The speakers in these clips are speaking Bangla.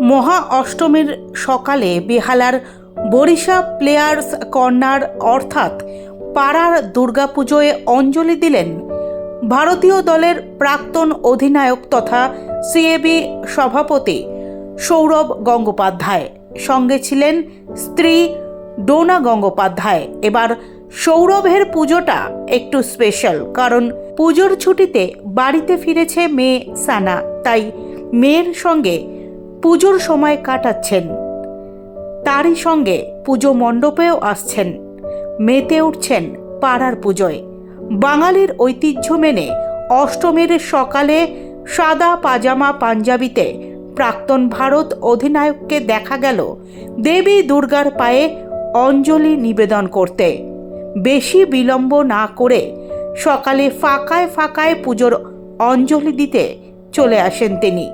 মহা অষ্টমীর সকালে বেহালার বরিশা প্লেয়ার্স কর্নার অর্থাৎ পাড়ার দুর্গাপুজোয় অঞ্জলি দিলেন ভারতীয় দলের প্রাক্তন অধিনায়ক তথা সিএবি সভাপতি সৌরভ গঙ্গোপাধ্যায়। সঙ্গে ছিলেন স্ত্রী ডোনা গঙ্গোপাধ্যায়। এবার সৌরভের পুজোটা একটু স্পেশাল কারণ পুজোর ছুটিতে বাড়িতে ফিরেছে মেয়ে সানা। তাই মেয়ের সঙ্গে পুজোর সময় কাটাচ্ছেন। তারই সঙ্গে পুজো মণ্ডপেও আসছেন। মেতে উঠছেন পাড়ার পুজোয়। বাঙালির ঐতিহ্য মেনে অষ্টমীর সকালে সাদা পাজামা পাঞ্জাবিতে প্রাক্তন ভারত অধিনায়ককে দেখা গেল দেবী দুর্গার পায়ে অঞ্জলি নিবেদন করতে। বেশি বিলম্ব না করে সকালে ফাঁকায় ফাঁকায় পুজোর অঞ্জলি দিতে চলে আসেন তিনি।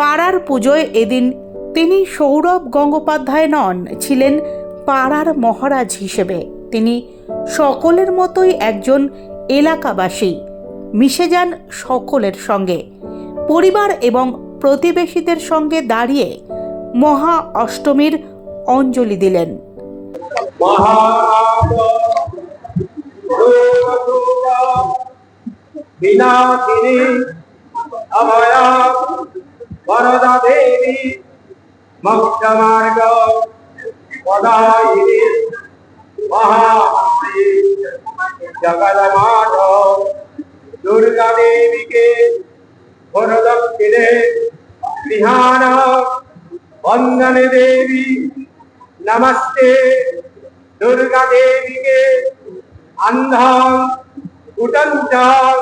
পাড়ার পুজোয় এদিন তিনি সৌরভ গঙ্গোপাধ্যায় নন, ছিলেন পাড়ার মহারাজ হিসেবে। তিনি সকলের মতোই একজন এলাকাবাসী, মিশে যান সকলের সঙ্গে। পরিবার এবং প্রতিবেশীদের সঙ্গে দাঁড়িয়ে মহা অষ্টমীর অঞ্জলি দিলেন। মহারাজ অভয়া বরদা দেবী মোক্ষমার্গ পদায়িনী মহামায়ী জগন্মাত দুর্গা দেবীকে বরদক্ষিণে বিহান, বন্দনে দেবী, নমস্তে, দুর্গা দেবীকে অন্ধম কুটঞ্চম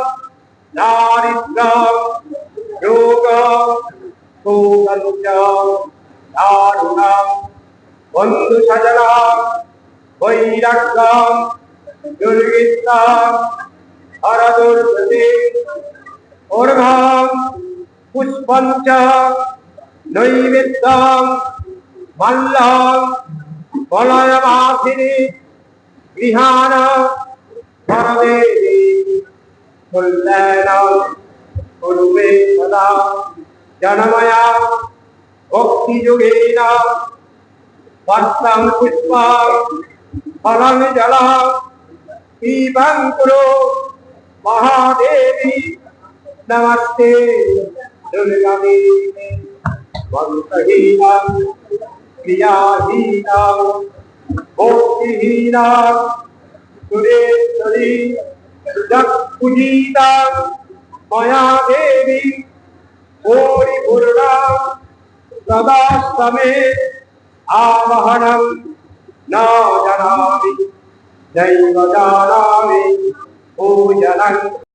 দারিদ্রম রোগ শোকঞ্চম দারুণম বন্ধু সজনম বৈরাগ্যম দুর্গিতম হরদুর্গতি ঊর্ধ্বম পুষ্পঞ্চ নৈবেদ্যম মল্লম বলয়বাসিনী গৃহাণ পরদেবী কল্যাণ কুরুবে সদা। জনময়া ভক্তিযুগেন পত্রম পুষ্প ফলং জল পিবং কুরু মহাদেবী নমস্তে দুর্গা দেবী ভক্তহীনম ক্রিয়াহীনম ভক্তিহীনম সুরেশ্বরী জগৎপূজিতাম ময়া দেবী পরিপূর্ণা সদাস্তমে আবহনম। ন জানামি নৈব জানামি পূজনং